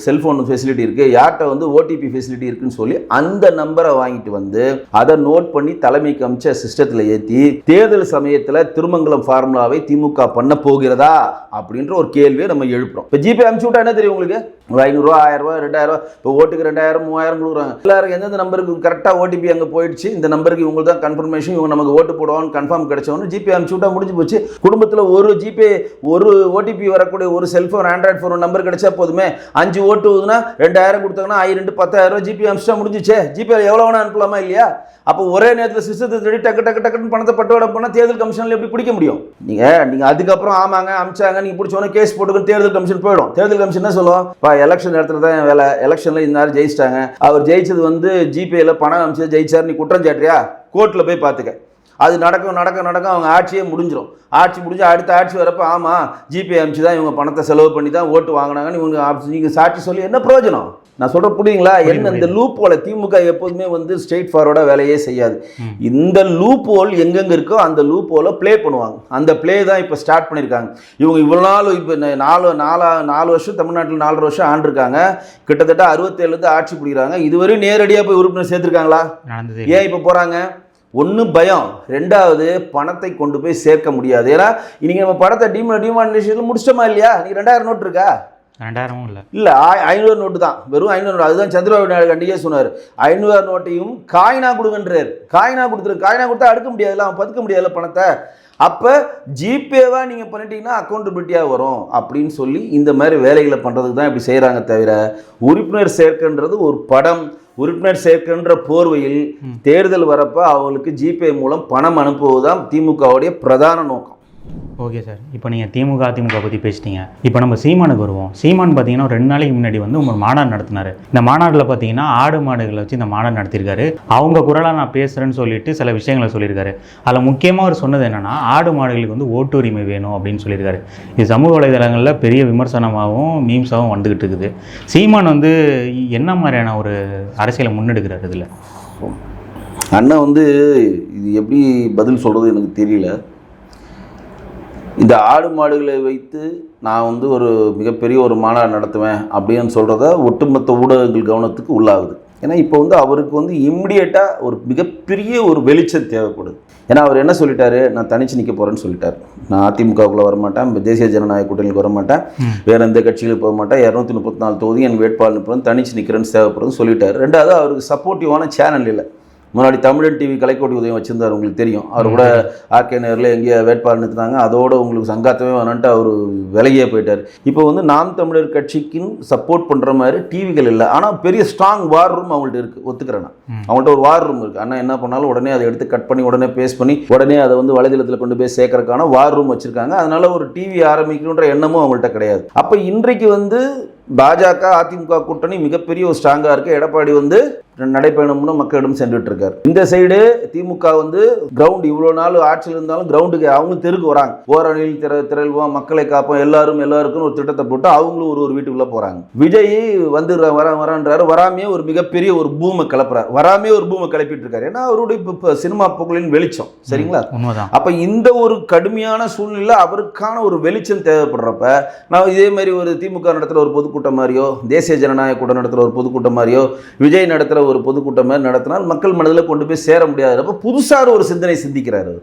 Speaker 1: செல்ஃபோன் ஃபெசிலிட்டி இருக்குது யார்கிட்ட வந்து ஓடிபி ஃபெசிலிட்டி இருக்குன்னு சொல்லி அந்த நம்பரை வாங்கிட்டு வந்து அதை நோட் பண்ணி தலைமைக்கு அமைச்ச சிஸ்டத்தில் ஏற்றி தேர்தல் சமயத்தில் திருமங்கலம் ஃபார்முலாவை திமுக பண்ண போகிறதா அப்படின்ற ஒரு கேள்வியை நம்ம எழுப்புறோம். இப்போ ஜிபே அனுப்பிச்சு விட்டா என்ன தெரியும் உங்களுக்கு? ஒரு ஐநூறுரூவா ஆயிரம் ரூபா ரெண்டாயிரம் இப்போ ஓட்டுக்கு ரெண்டாயிரம் மூவாயிரம் கொடுக்குறாங்க எல்லாரும் எந்தெந்த நம்பருக்கு கரெக்டாக ஓடிபி அங்கே போயிடுச்சு இந்த நம்பருக்கு இவங்களுக்கு தான் கன்ஃபர்மேஷன் இவங்க நமக்கு ஓட்டு போடுவான்னு கன்ஃபார்ம் கிடைச்சவொன்னு ஜிபே அனுப்பிச்சு விட்டா முடிஞ்சு போச்சு. குடும்பத்தில் ஒரு ஜிபே ஒரு ஓடிபி வரக்கூடிய ஒரு செல்ஃபோன் ஆண்ட்ராய்டு ஃபோன் நம்பர் கிடைச்சா போதுமே. அஞ்சு ஓட்டு ஊதுனா ரெண்டாயிரம் கொடுத்தாங்கன்னா ஆயிரம் ரெண்டு பத்தாயிரம் ரூபா ஜிபே அனுப்பிச்சா முடிஞ்சிச்சே. ஜிபே எவ்வளோ வேணா அனுப்பலாமா இல்லையா? அப்போ ஒரே நேரத்தில் சிஸ்டத்தை தேடி டக்கு டக்கு டக்குன்னு பணத்தை பட்டுவாட போனால் தேர்தல் கமிஷனில் எப்படி பிடிக்க முடியும்? நீங்கள் நீங்கள் அதுக்கப்புறம் ஆமாங்க அமிச்சாங்க நீங்கள் பிடிச்சோன்னே கேஸ் போட்டுக்கணும் தேர்தல் கமிஷன் போயிடும். தேர்தல் கமிஷன் என்ன சொல்லுவோம் இப்போ எலெக்ஷன் நேரத்தில் தான் வேலை. எலெக்ஷனில் இந்த நேரம் ஜெயிச்சிட்டாங்க. அவர் ஜெயிச்சது வந்து ஜிபேயில் பணம் அமிச்சது ஜெயிச்சார் நீ குற்றம் சாட்டுறியா? கோர்ட்டில் போய் பார்த்துக்க அது நடக்கும் நடக்கும் நடக்கும் அவங்க ஆட்சியே முடிஞ்சிடும் ஆட்சி முடிஞ்சு அடுத்த ஆட்சி வரப்போ ஆமாம் ஜிபே அனுப்பிச்சு தான் இவங்க பணத்தை செலவு பண்ணி தான் ஓட்டு வாங்கினாங்கன்னு இவங்க நீங்கள் சாட்சி சொல்லி என்ன பிரயோஜனம்? நான் சொல்ற புரியுங்களா என்ன இந்த லூப் ஹோலை திமுக எப்போதுமே வந்து ஸ்ட்ரெயிட் ஃபார்வர்டாக வேலையே செய்யாது. இந்த லூப் ஹோல் எங்கெங்க இருக்கோ அந்த லூப் ஹோலை ப்ளே பண்ணுவாங்க. அந்த ப்ளே தான் இப்போ ஸ்டார்ட் பண்ணியிருக்காங்க. இவங்க இவ்வளோ நாள் இப்போ நாலு நாலா நாலு வருஷம் தமிழ்நாட்டில் நாலு வருஷம் ஆண்டிருக்காங்க கிட்டத்தட்ட அறுபத்தேழுலேருந்து ஆட்சி பிடிக்கிறாங்க. இதுவரை நேரடியாக போய் உறுப்பினர் சேர்த்துருக்காங்களா. ஏன் இப்போ போகிறாங்க ஒன்று பயம் ரெண்டாவது பணத்தை கொண்டு போய் சேர்க்க முடியாது. ஏன்னா இன்னைக்கு நம்ம பணத்தை டிமா டிமானிட்டேஷனில் முடிச்சிட்டோமா இல்லையா? நீ ரெண்டாயிரம் நோட் இருக்கா?
Speaker 2: ரெண்டாயிரமும் இல்லை.
Speaker 1: இல்லை ஐநூறு நோட்டு தான். வெறும் ஐநூறு நோட்டு. அதுதான் சந்திரபாபு நாயுடு கண்டிப்பாக சொன்னார். ஐநூறு நோட்டையும் காயினா கொடுங்கன்றார். காயினா கொடுத்துரு. காயினா கொடுத்தா அடுக்க முடியாதுல்ல அவன் பதுக்க முடியாதுல்ல பணத்தை. அப்போ ஜிபேவா நீங்கள் பண்ணிட்டீங்கன்னா அக்கௌண்டபிலிட்டியாக வரும் அப்படின்னு சொல்லி இந்த மாதிரி வேலைகளை பண்ணுறதுக்கு தான் இப்படி செய்கிறாங்க தவிர உறுப்பினர் சேர்க்கைன்றது ஒரு படம். உறுப்பினர் சேர்க்கைன்ற போர்வையில் தேர்தல் வரப்போ அவங்களுக்கு ஜிபே மூலம் பணம் அனுப்புவது தான் திமுகவுடைய பிரதான நோக்கம்.
Speaker 2: Okay sir. இப்போ நீங்கள் திமுக அதிமுக பற்றி பேசிட்டீங்க. இப்போ நம்ம சீமானுக்கு வருவோம். சீமான் பார்த்தீங்கன்னா ஒரு ரெண்டு நாளைக்கு முன்னாடி வந்து ஒரு மாநாடு நடத்தினாரு. இந்த மாநாட்டில் பார்த்தீங்கன்னா ஆடு மாடுகளை வச்சு இந்த மாநாடு நடத்தியிருக்காரு. அவங்க குரலாக நான் பேசுகிறேன்னு சொல்லிட்டு சில விஷயங்களை சொல்லியிருக்காரு. அதில் முக்கியமாக அவர் சொன்னது என்னென்னா ஆடு மாடுகளுக்கு வந்து ஓட்டுரிமை வேணும் அப்படின்னு சொல்லியிருக்காரு. இது சமூக வலைதளங்களில் பெரிய விமர்சனமாகவும் மீம்ஸாகவும் வந்துக்கிட்டு இருக்குது. சீமான் வந்து என்ன மாதிரியான ஒரு அரசியலை முன்னெடுக்கிறார் இதில்?
Speaker 1: அண்ணன் வந்து இது எப்படி பதில் சொல்கிறது எனக்கு தெரியல. இந்த ஆடு மாடுகளை வைத்து நான் வந்து ஒரு மிகப்பெரிய ஒரு மாநாடு நடத்துவேன் அப்படின்னு சொல்கிறத ஒட்டுமொத்த ஊடகங்கள் கவனத்துக்கு உள்ளாகுது. ஏன்னா இப்போ வந்து அவருக்கு வந்து இம்மிடியேட்டாக ஒரு மிகப்பெரிய ஒரு வெளிச்சம் தேவைப்படுது. ஏன்னா அவர் என்ன சொல்லிட்டாரு? நான் தனிச்சு நிற்க போகிறேன்னு சொல்லிட்டார். நான் அதிமுகவுக்குள்ள வரமாட்டேன் தேசிய ஜனநாயக கூட்டணிக்கு வரமாட்டேன். வேற எந்த கட்சிகளுக்கு போக மாட்டேன் இரநூத்தி முப்பத்தி நாலு தொகுதி என் வேட்பாளர் தனிச்சு நிற்கிறேன்னு தேவைப்படுதுன்னு சொல்லிட்டார். ரெண்டாவது அவருக்கு சப்போர்ட்டிவான சேனல் இல்லை. முன்னாடி தமிழன் டிவி கலைக்கோட்டி உதயம் வச்சிருந்தார் உங்களுக்கு தெரியும். அவர் கூட ஆர்கே நகரில் எங்கேயோ வேட்பாளர் நிறுத்தினாங்க. அதோட உங்களுக்கு சங்காத்தமே வேணான்ட்டு அவர் விலகியே போயிட்டார். இப்போ வந்து நாம் தமிழர் கட்சிக்குன்னு சப்போர்ட் பண்ணுற மாதிரி டிவிகள் இல்லை. ஆனால் பெரிய ஸ்ட்ராங் வார் ரூம் அவங்கள்ட்ட இருக்குது ஒத்துக்கிறேன் நான். அவங்கள்ட்ட ஒரு வார் ரூம் இருக்குது அண்ணா என்ன பண்ணாலும் உடனே அதை எடுத்து கட் பண்ணி உடனே பேஸ் பண்ணி உடனே அதை வந்து வலைதளத்தில் கொண்டு போய் சேர்க்கறதுக்கான வார் ரூம் வச்சுருக்காங்க. அதனால ஒரு டிவி ஆரம்பிக்கணுன்ற எண்ணமும் அவங்கள்ட்ட கிடையாது. அப்போ இன்றைக்கு வந்து பாஜக அதிமுக கூட்டணி மிகப்பெரிய ஒரு ஸ்ட்ராங்காக இருக்குது எடப்பாடி வந்து நடைப்பயணம்னு மக்களிடம் சென்றுட்டு இருக்காரு இந்த சைடு திமுக வந்து கிரவுண்ட் இவ்வளோ நாள் ஆட்சியில் இருந்தாலும் கிரவுண்டுக்கு அவங்க தெருக்கு வராங்க. ஓரணியில் திர திரள்வோம் மக்களை காப்போம் எல்லாரும் எல்லாருக்கும் ஒரு திட்டத்தை போட்டு அவங்களும் ஒரு ஒரு வீட்டுக்குள்ளே போகிறாங்க விஜய் வந்து வர வரான்றாரு. வராமையே ஒரு மிகப்பெரிய ஒரு பூமை கிளப்புறாரு. வராமையே ஒரு பூமை கிளப்பிட்டு இருக்காரு ஏன்னா அவருடைய இப்போ சினிமா புகழின் வெளிச்சம். சரிங்களா? அப்ப இந்த ஒரு கடுமையான சூழ்நிலை அவருக்கான ஒரு வெளிச்சம் தேவைப்படுறப்ப நான் இதே மாதிரி ஒரு திமுக நடத்துகிற ஒரு பொதுக்கூட்டம் மாதிரியோ தேசிய ஜனநாயக கூட்டம் நடத்துகிற ஒரு பொதுக்கூட்டம் மாதிரியோ விஜய் நடத்துகிற ஒரு பொதுக்கூட்டம் மாதிரி நடத்தினால் மக்கள் மனதில் கொண்டு போய் சேர முடியாது அப்போ புதுசாக ஒரு சிந்தனை சிந்திக்கிறாரு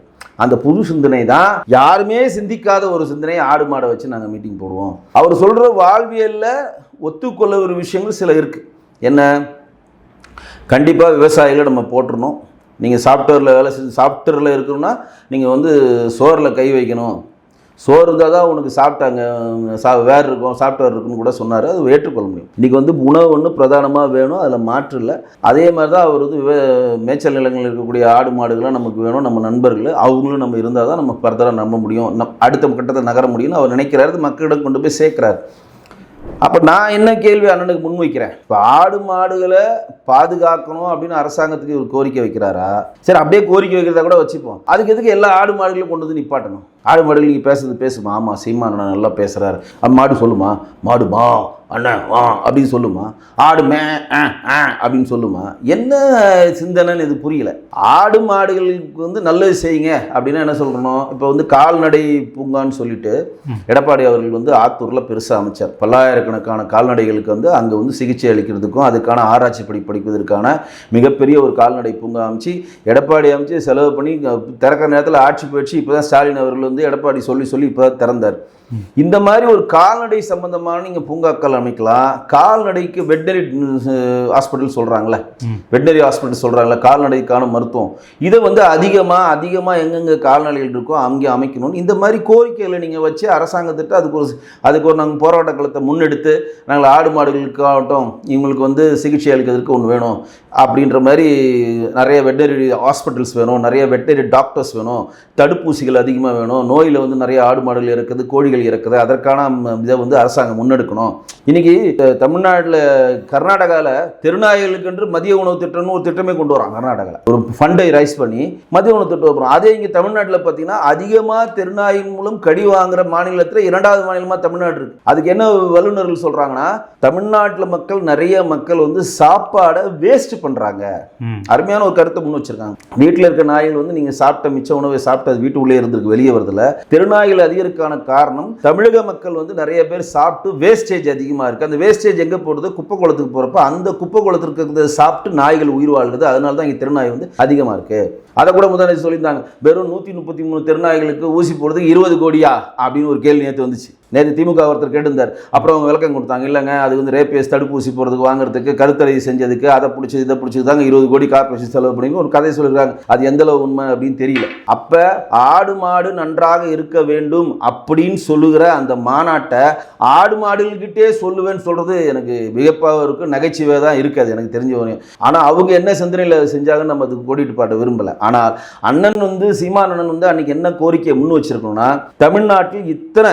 Speaker 1: அந்த புது சிந்தனை தான் யாருமே சிந்திக்காத ஒரு சிந்தனையை ஆடு மாடை வச்சு நாங்கள் மீட்டிங் போடுவோம். அவர் சொல்கிற வாழ்வியலில் ஒத்துக்கொள்ள ஒரு விஷயங்கள் சில இருக்குது என்ன? கண்டிப்பாக விவசாயிகளை நம்ம போட்டுருணும் நீங்கள் சாஃப்ட்வேரில் வேலை செஞ்சு சாஃப்ட்வேரில் இருக்கணும்னா நீங்கள் வந்து சோரில் கை வைக்கணும். சோறு இருந்தால் தான் உனக்கு சாப்பிட்டாங்க சா வேறு இருக்கும் சாஃப்ட்வேர் இருக்குன்னு கூட சொன்னார். அது ஏற்றுக்கொள்ள முடியும். இன்றைக்கி வந்து உணவு ஒன்று பிரதானமாக வேணும் அதில் மாற்று இல்லை. அதே மாதிரி தான் அவர் வந்து மேய்ச்சல் நிலங்களில் இருக்கக்கூடிய ஆடு மாடுகள்லாம் நமக்கு வேணும் நம்ம நண்பர்கள் அவங்களும் நம்ம இருந்தால் தான் நம்ம ஃபர்தராக நம்ப முடியும். நம் அடுத்த கட்டத்தை நகர முடியும்னு அவர் நினைக்கிறாரு மக்களிடம் கொண்டு போய் சேர்க்குறாரு. அப்போ நான் என்ன கேள்வி அண்ணனுக்கு முன்வைக்கிறேன்? இப்போ ஆடு மாடுகளை பாதுகாக்கணும் அப்படின்னு அரசாங்கத்துக்கு ஒரு கோரிக்கை வைக்கிறாரா? சரி அப்படியே கோரிக்கை வைக்கிறதா கூட வச்சுப்போம். அதுக்கு எதுக்கு எல்லா ஆடு மாடுகளையும் கொண்டு வந்து நிப்பாட்டணும்? ஆடு மாடுகள் நீங்கள் பேசுறது பேசுமா? ஆமாம் சீமா அண்ணன் நல்லா பேசுகிறாரு மாடு சொல்லுமா? மாடு மா அண்ணன் வா அப்படின்னு சொல்லுமா? ஆடு மே ஆ, ஆ அப்படின்னு சொல்லுமா? என்ன சிந்தனைன்னு இது புரியல. ஆடு மாடுகளுக்கு வந்து நல்லது செய்யுங்க அப்படின்னா என்ன சொல்றணும் இப்போ வந்து கால்நடை பூங்கான்னு சொல்லிட்டு எடப்பாடி அவர்கள் வந்து ஆத்தூரில் பெருசாக அமைச்சார். பல்லாயிரக்கணக்கான கால்நடைகளுக்கு வந்து அங்கே வந்து சிகிச்சை அளிக்கிறதுக்கும் அதுக்கான ஆராய்ச்சி படி படிப்பதற்கான மிகப்பெரிய ஒரு கால்நடை பூங்கா அமைச்சு எடப்பாடி அமைச்சு செலவு பண்ணி திறக்கிற நேரத்தில் ஆட்சி போயிடுச்சு. இப்போ தான் ஸ்டாலின் அவர்கள் வந்து எடப்பாடி சொல்லி சொல்லி இப்போ தான் திறந்தார். இந்த மாதிரி ஒரு கால்நடை சம்பந்தமான நீங்கள் பூங்காக்கள் அமைக்கலாம். கால்நடைக்கு வெட்டரி ஹாஸ்பிட்டல் சொல்கிறாங்களே. வெட்டரி ஹாஸ்பிட்டல் சொல்கிறாங்களே கால்நடைக்கான மருத்துவம். இதை வந்து அதிகமாக அதிகமாக எங்கெங்கே கால்நடைகள் இருக்கோ அங்கே அமைக்கணும்னு இந்த மாதிரி கோரிக்கைகளை நீங்கள் வச்சு அரசாங்கத்திட்ட அதுக்கு ஒரு அதுக்கு ஒரு நாங்கள் போராட்ட களத்தை முன்னெடுத்து நாங்கள் ஆடு மாடுகளுக்காகட்டும் இவங்களுக்கு வந்து சிகிச்சை அளிக்கிறதுக்கு ஒன்று வேணும். அப்படின்ற மாதிரி நிறைய வெட்டரி ஹாஸ்பிட்டல்ஸ் வேணும் நிறைய வெட்டரி டாக்டர்ஸ் வேணும். தடுப்பூசிகள் அதிகமாக வேணும். நோயில் வந்து நிறைய ஆடு மாடுகள் இருக்குது கோழிகள் இருக்குது. அதற்கான இதை வந்து அரசாங்கம் முன்னெடுக்கணும். இன்னைக்கு தமிழ்நாட்டில் கர்நாடகாவில் திருநாய்களுக்கென்று மதிய உணவு திட்டம்னு ஒரு திட்டமே கொண்டு வராங்க கர்நாடகாவில் ஒரு ஃபண்டை ரைஸ் பண்ணி மதிய உணவு திட்டம் வைப்போம் அதே இங்கே தமிழ்நாட்டில் பார்த்தீங்கன்னா அதிகமாக திருநாயின் மூலம் கடி வாங்குற மாநிலத்தில் இரண்டாவது மாநிலமாக தமிழ்நாடு இருக்கு. அதுக்கு என்ன வல்லுநர்கள் சொல்கிறாங்கன்னா தமிழ்நாட்டில் மக்கள் நிறைய மக்கள் வந்து சாப்பாடை வேஸ்ட் பண்ணுறாங்க அருமையான ஒரு கருத்தை முன் வச்சிருக்காங்க. வீட்டில் இருக்க நாய்கள் வந்து நீங்க சாப்பிட்ட மிச்ச உணவை சாப்பிட்டு அது வீட்டுக்குள்ளே இருந்திருக்கு வெளியே வரதுல திருநாய்கள் அதிகரிக்கான காரணம் தமிழக மக்கள் வந்து நிறைய பேர் சாப்பிட்டு வேஸ்டேஜ் அதிகமாக இருக்கு. அந்த வேஸ்டேஜ் எங்கே போடுறது? குப்பை குளத்துக்கு போகிறப்ப அந்த குப்பை குளத்துக்கு இருக்கிறத சாப்பிட்டு நாய்கள் உயிர் வாழ்கிறது அதனால தான் இங்கே திருநாய் வந்து அதிகமாக இருக்கு. அதை கூட முதலமைச்சர் சொல்லியிருந்தாங்க. வெறும் நூற்றி முப்பத்தி மூணு திருநாய்களுக்கு ஊசி போடுறதுக்கு இருபது கோடியா? அப்படின்னு ஒரு கேள்வி நேற்று வந்துச்சு. நேற்று திமுக ஒருத்தர் கேட்டிருந்தார். அப்புறம் அவங்க விளக்கம் கொடுத்தாங்க. இல்லைங்க அது வந்து ரேபியஸ் தடுப்பூசி போகிறதுக்கு வாங்குறதுக்கு கருத்தடை செஞ்சதுக்கு அதை பிடிச்சது இதை பிடிச்சது தாங்க இருபது கோடி கார்பரேஷன் செலவு பண்ணிங்க ஒரு கதை சொல்லியிருக்காங்க. அது எந்த அளவு உண்மை அப்படின்னு தெரியல. அப்போ ஆடு மாடு நன்றாக இருக்க வேண்டும் அப்படின்னு சொல்லுகிற அந்த மாநாட்டை ஆடு மாடுகிட்டே சொல்லுவேன்னு சொல்கிறது எனக்கு வியப்பாக இருக்கும் நகைச்சுவை தான் இருக்காது எனக்கு தெரிஞ்ச ஆனால் அவங்க என்ன சிந்தனையில் செஞ்சாங்கன்னு நம்ம அதுக்கு கோடிட்டு பாட்ட விரும்பலை. ஆனால் அண்ணன் வந்து சீமான் அண்ணன் வந்து அன்றைக்கி என்ன கோரிக்கையை முன் வச்சுருக்கணும்னா தமிழ்நாட்டில் இத்தனை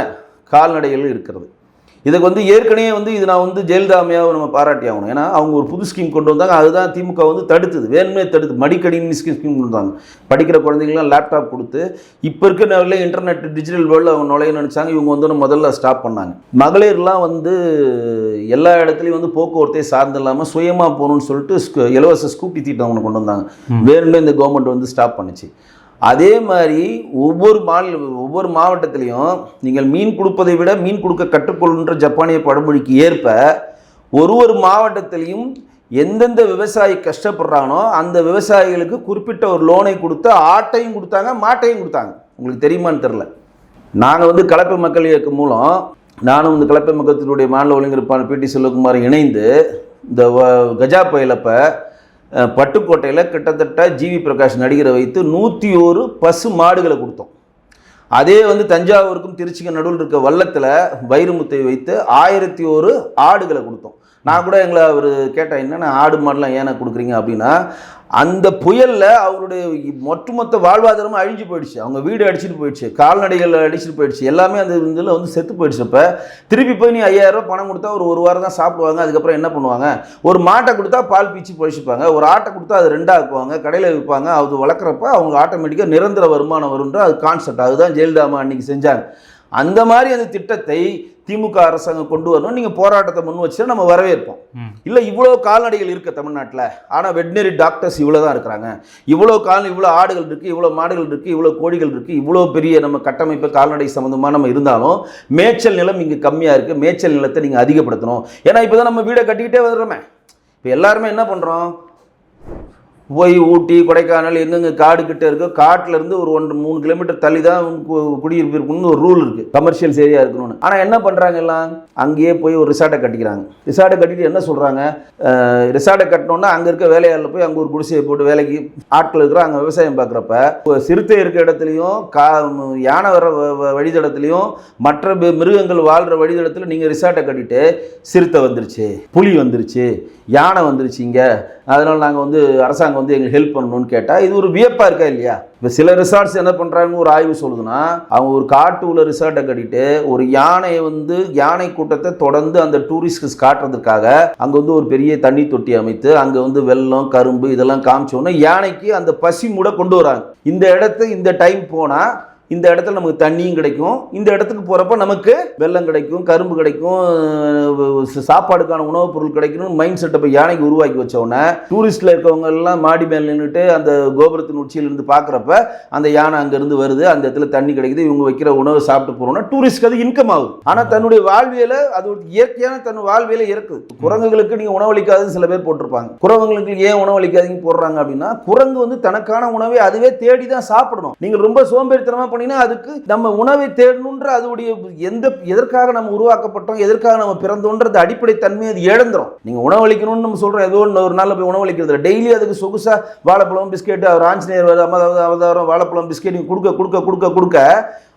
Speaker 1: கால்நடைகள் இருக்கிறது. இதுக்கு வந்து ஏற்கனவே வந்து இது நான் வந்து ஜெயலலிதா அம்மையாவை நம்ம பாராட்டி ஆகணும். ஏன்னா அவங்க ஒரு புது ஸ்கீம் கொண்டு வந்தாங்க. அதுதான் திமுக வந்து தடுத்தது. வேணுமே தடுத்து மடிக்கடின்னு ஸ்கீம் ஸ்கீம் கொண்டு வந்தாங்க. படிக்கிற குழந்தைங்களாம் லேப்டாப் கொடுத்து இப்போ இருக்கிற லெவலில் இன்டர்நெட் டிஜிட்டல் வேர்ல்டில் அவங்க நுழைய நினச்சாங்க. இவங்க வந்து முதல்ல ஸ்டாப் பண்ணாங்க. மகளிர்லாம் வந்து எல்லா இடத்துலையும் வந்து போக்குவரத்தை சார்ந்து இல்லாமல் சுயமாக போகணும்னு சொல்லிட்டு ஸ்கூ- இலவச ஸ்கூட்டி திட்டம் ஒன்று கொண்டு வந்தாங்க. வேணுமே இந்த கவர்மெண்ட் வந்து ஸ்டாப் பண்ணுச்சு. அதே மாதிரி ஒவ்வொரு மாநில ஒவ்வொரு மாவட்டத்திலையும் நீங்கள் மீன் கொடுப்பதை விட மீன் கொடுக்க கற்றுக்கொள்கின்ற ஜப்பானிய பழமொழிக்கு ஏற்ப ஒரு ஒரு மாவட்டத்திலையும் எந்தெந்த விவசாயி கஷ்டப்படுறானோ அந்த விவசாயிகளுக்கு குறிப்பிட்ட ஒரு லோனை கொடுத்து ஆட்டையும் கொடுத்தாங்க மாட்டையும் கொடுத்தாங்க. உங்களுக்கு தெரியுமான்னு தெரில நாங்கள் வந்து கலப்பை மக்கள் இயக்கம் மூலம் நானும் இந்த கலப்பை மக்கத்தினுடைய மாநில ஒழுங்கிருப்பான பிடி செல்வகுமார் இணைந்து இந்த வ- கஜா புயலப்ப பட்டுக்கோட்டையில் கிட்டத்தட்ட ஜிவி பிரகாஷ் நடிகரை வைத்து நூற்றி ஒரு பசு மாடுகளை கொடுத்தோம். அதே வந்து தஞ்சாவூருக்கும் திருச்சிக்கு நடுவில் இருக்க வள்ளத்தில் வைரமுத்தை வைத்து ஆயிரத்தி ஒரு ஆடுகளை கொடுத்தோம். நான் கூட எங்களை அவர் கேட்டேன் என்னென்ன ஆடு மாடுலாம் ஏன்னா கொடுக்குறீங்க? அப்படின்னா அந்த புயலில் அவருடைய ஒட்டுமொத்த வாழ்வாதாரமும் அழிஞ்சு போயிடுச்சு. அவங்க வீடு அடிச்சிட்டு போயிடுச்சு. கால்நடைகள் அடிச்சிட்டு போயிடுச்சு. எல்லாமே அந்த இதில் வந்து செத்து போயிடுச்சு. அப்போ திருப்பி போய் நீ ஐயாயிரம் பணம் கொடுத்தா ஒரு ஒரு வாரம் தான் சாப்பிடுவாங்க. அதுக்கப்புறம் என்ன பண்ணுவாங்க? ஒரு மாட்டை கொடுத்தா பால் பீச்சு பொழிச்சுப்பாங்க. ஒரு ஆட்டை கொடுத்தா அது ரெண்டாக்குவாங்க கடையில் விற்பாங்க அது வளர்க்குறப்ப அவங்க ஆட்டோமேட்டிக்காக நிரந்தர வருமானம் வரும்ன்ற அது கான்செப்ட் அதுதான் ஜெயலலிதா அம்மா அன்னைக்கு செஞ்சாங்க. அந்த மாதிரி அந்த திட்டத்தை திமுக அரசாங்கம் கொண்டு வரணும் நீங்கள் போராட்டத்தை முன் வச்சு நம்ம வரவேற்போம். இல்லை இவ்வளோ கால்நடைகள் இருக்கு தமிழ்நாட்டில். ஆனால் வெட்டினரி டாக்டர்ஸ் இவ்வளோ தான் இருக்கிறாங்க. இவ்வளோ கால் இவ்வளோ ஆடுகள் இருக்குது இவ்வளோ மாடுகள் இருக்குது இவ்வளோ கோழிகள் இருக்குது இவ்வளோ பெரிய நம்ம கட்டமைப்பு கால்நடை சம்மந்தமாக நம்ம இருந்தாலும் மேய்ச்சல் நிலம் இங்கே கம்மியாக இருக்குது மேய்ச்சல் நிலத்தை நீங்கள் அதிகப்படுத்தணும். ஏன்னா இப்போ தான் நம்ம வீடை கட்டிக்கிட்டே வர்றோமே இப்போ எல்லாருமே என்ன பண்ணுறோம் போய் ஊட்டி கொடைக்கானல் எங்கெங்க காடு கிட்ட இருக்கோ காட்டுல இருந்து ஒரு ஒன்று மூணு கிலோமீட்டர் தள்ளி தான் கு- குடியிருப்பு இருக்கணும்னு ஒரு ரூல் இருக்கு. கமர்ஷியல் ஏரியா இருக்கணும்னு. ஆனால் என்ன பண்றாங்க எல்லாம்? அங்கேயே போய் ஒரு ரிசார்ட்டை கட்டிக்கிறாங்க. ரிசார்ட்டை கட்டிட்டு என்ன சொல்றாங்க? ரிசார்ட்டை கட்டினோன்னா அங்கே இருக்க வேலையாளில் போய் அங்கே ஒரு குடிசையை போட்டு வேலைக்கு ஆட்கள் இருக்கிற அங்கே விவசாயம் பார்க்குறப்ப சிறுத்தை இருக்க இடத்துலையும் கா யானை வர வ- வ- வழித்தடத்துலையும் மற்ற மிருகங்கள் வாழ்கிற வழித்தடத்தில் நீங்கள் ரிசார்ட்டை கட்டிட்டு சிறுத்தை வந்துருச்சு புலி வந்துருச்சு யானை வந்துருச்சு இங்கே. அதனால் நாங்கள் வந்து அரசாங்கம் வந்து எங்களுக்கு ஹெல்ப் பண்ணணும்னு கேட்டால் இது ஒரு வியப்பாக இருக்கா இல்லையா? இப்போ சில ரிசார்ட்ஸ் என்ன பண்ணுறாங்கன்னு ஒரு ஆய்வு சொல்லுதுன்னா அவங்க ஒரு காட்டு உள்ள ரிசார்ட்டை கட்டிட்டு ஒரு யானையை வந்து யானை கூட்டத்தை தொடர்ந்து அந்த டூரிஸ்ட்ஸ் காட்டுறதுக்காக அங்கே வந்து ஒரு பெரிய தண்ணி தொட்டி அமைத்து அங்கே வந்து வெள்ளம் கரும்பு இதெல்லாம் காமிச்ச யானைக்கு அந்த பசி மூட கொண்டு வராங்க. இந்த இடத்து இந்த டைம் போனால் இந்த இடத்துல நமக்கு தண்ணியும் கிடைக்கும். இந்த இடத்துக்கு போகிறப்ப நமக்கு வெள்ளம் கிடைக்கும் கரும்பு கிடைக்கும் சாப்பாடுக்கான உணவுப் பொருள் கிடைக்கணும்னு மைண்ட் செட்டை இப்போ யானைக்கு உருவாக்கி வச்ச உடனே டூரிஸ்ட்டில் இருக்கவங்க எல்லாம் மாடி மேல் நின்றுட்டு அந்த கோபுரத்தின் உச்சியில இருந்து பார்க்குறப்ப அந்த யானை அங்கேருந்து வருது. அந்த இடத்துல தண்ணி கிடைக்குது. இவங்க வைக்கிற உணவு சாப்பிட்டு போகிறோம்னா டூரிஸ்ட்க்கு அது இன்கம் ஆகுது. ஆனால் தன்னுடைய வாழ்வியலை அது ஒரு இயற்கையான தன் வாழ்வியலை இறக்குது. குரங்குகளுக்கு நீங்கள் உணவளிக்காதுன்னு சில பேர் போட்டிருப்பாங்க. குரங்குகளுக்கு ஏன் உணவளிக்காதீங்க போடுறாங்க அப்படின்னா குரங்கு வந்து தனக்கான உணவை அதுவே தேடி தான் சாப்பிடணும். நீங்கள் ரொம்ப சோம்பேறித்தனமாக போனீங்கன்னா அதுக்கு நம்ம உணவை தேடணுன்ற அதோடைய எந்த எதற்காக நம்ம உருவாக்கப்பட்டோம் எதற்காக நம்ம பிறந்தோன்றது அடிப்படை தன்மை அது இழந்துரும் நீங்கள் உணவளிக்கணும்னு நம்ம சொல்கிறோம் ஏதோ ஒன்று ஒரு நாளில் போய் உணவளிக்கிறது டெய்லி அதுக்கு சொகுசா வாழைப்பழம் பிஸ்கெட் அவர் ஆஞ்சநேயர் வர அவதாரம் வாழைப்பழம் பிஸ்கெட் நீங்கள் கொடுக்க கொடுக்க கொடுக்க கொடுக்க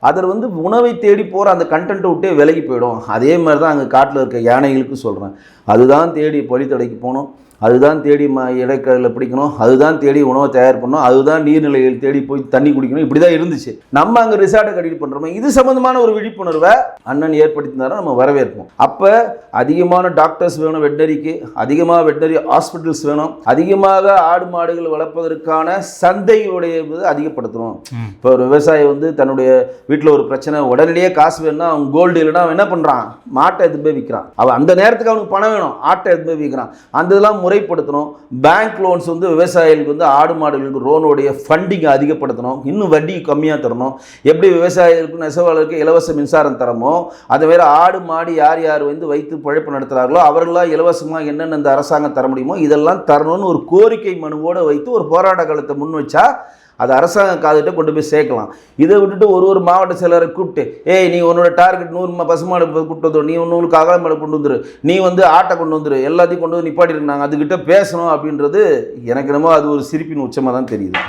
Speaker 1: அதில் வந்து உணவை தேடி போகிற அந்த கண்டென்ட்டை விட்டே விலகி போயிடும். அதே மாதிரி தான் அங்கே காட்டில் இருக்க யானைகளுக்கு சொல்கிறேன் அதுதான் தேடி பொலித்தடைக்கு போகணும் அதுதான் தேடி ம இடைக்கடலில் பிடிக்கணும் அதுதான் தேடி உணவை தயார் பண்ணணும் அதுதான் நீர்நிலைகள் தேடி போய் தண்ணி குடிக்கணும் இப்படி தான் இருந்துச்சு. நம்ம அங்கே ரிசார்ட்டை கட்டிட்டு பண்ணுறோமோ இது சம்மந்தமான ஒரு விழிப்புணர்வை அண்ணன் ஏற்படுத்தினாரா நம்ம வரவேற்போம். அப்போ அதிகமான டாக்டர்ஸ் வேணும் வெட்டரிக்கு அதிகமாக வெட்டரி ஹாஸ்பிட்டல்ஸ் வேணும் அதிகமாக ஆடு மாடுகள் வளர்ப்பதற்கான சந்தைகளுடைய இது அதிகப்படுத்தணும். இப்போ ஒரு விவசாயி வந்து தன்னுடைய வீட்டில் ஒரு பிரச்சனை உடனடியே காசு வேணும்னா அவன் கோல்டு இல்லைன்னா அவன் என்ன பண்ணுறான் மாட்டை போய் விற்கிறான். அவன் அந்த நேரத்துக்கு அவனுக்கு பணம் வேணும் ஆட்டை போய் விற்கிறான். அந்த இதெல்லாம் முறைப்படுத்தணும். பேங்க் லோன்ஸ் வந்து விவசாயிகளுக்கு வந்து ஆடு மாடுகளுக்கு லோனுடைய ஃபண்டிங்கை அதிகப்படுத்தணும். இன்னும் வட்டி கம்மியாக தரணும். எப்படி விவசாயிகளுக்கு நெசவாளருக்கு இலவச மின்சாரம் தரமோ அதை வேறு ஆடு மாடு யார் யார் வந்து வைத்து பழைப்பு நடத்துகிறார்களோ அவர்களாம் இலவசமாக என்னென்ன இந்த அரசாங்கம் தர முடியுமோ இதெல்லாம் தரணும்னு ஒரு கோரிக்கை மனுவோடு வைத்து ஒரு போராட்ட காலத்தை முன் வச்சா அது அரசாங்க காதுகிட்ட கொண்டு போய் சேர்க்கலாம். இதை விட்டுட்டு ஒரு ஒரு மாவட்ட செயலரை கூப்பிட்டு ஏய் நீ உன்னோட டார்கெட் நூறு பசுமாடு கூப்பிட்டு வந்துடும் நீ உங்களுக்கு அகல மாடு கொண்டு வந்துரு. நீ வந்து ஆட்டை கொண்டு வந்துரு. எல்லாத்தையும் கொண்டு வந்து நிப்பாட்டிருந்தாங்க அதுக்கிட்ட பேசணும் அப்படின்றது எனக்கு என்னமோ அது ஒரு சிரிப்பின் உச்சமாக தான் தெரியுது.